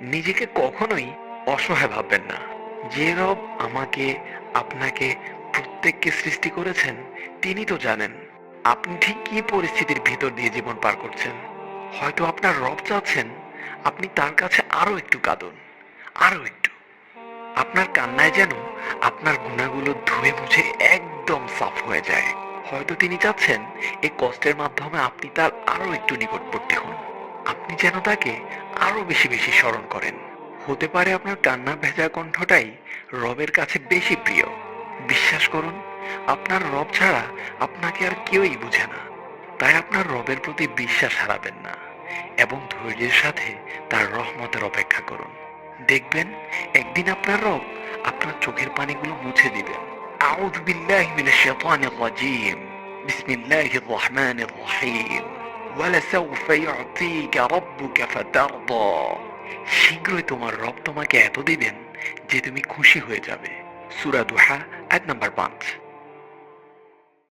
নিজেকে কখনোই অসহায় ভাববেন না। যে রব আমাকে, আপনাকে প্রত্যেককে সৃষ্টি করেছেন, তিনি তো জানেন আপনি ঠিক কি পরিস্থিতির ভিতর দিয়ে জীবন পার করছেন। হয়তো আপনার রব চাচ্ছেন আপনি তার কাছে আরও একটু কাঁদুন আরও একটু। আপনার কান্নায় যেন আপনার গুণাগুলো ধুয়ে মুছে একদম সাফ হয়ে যায়। হয়তো তিনি চাচ্ছেন এই কষ্টের মাধ্যমে আপনি তার আরও একটু নিকটবর্তী হন। আপনি যেন তাকে আরও বেশি বেশি স্মরণ করেন। হতে পারে আপনার কান্না ভেজা কণ্ঠটাই রবের কাছে বেশি প্রিয়। বিশ্বাস করুন, আপনার রব ছাড়া আপনাকে আর কেউই বুঝে না। তাই আপনার রবের প্রতি বিশ্বাস হারাবেন না এবং ধৈর্যের সাথে তার রহমতের অপেক্ষা করুন। দেখবেন, একদিন আপনার রব আপনার চোখের পানিগুলো মুছে দিবেন। আউজ বিল্লাহি মিনাশ শাইতানির রাজিম। বিসমিল্লাহির রহমানির রহিম। ولسوف يعطيك ربك فترضى শীঘ্রই তোমার রব তোমাকে এত দিবেন যে তুমি খুশি হয়ে যাবে সুরা দুহা এক নাম্বার পাঁচ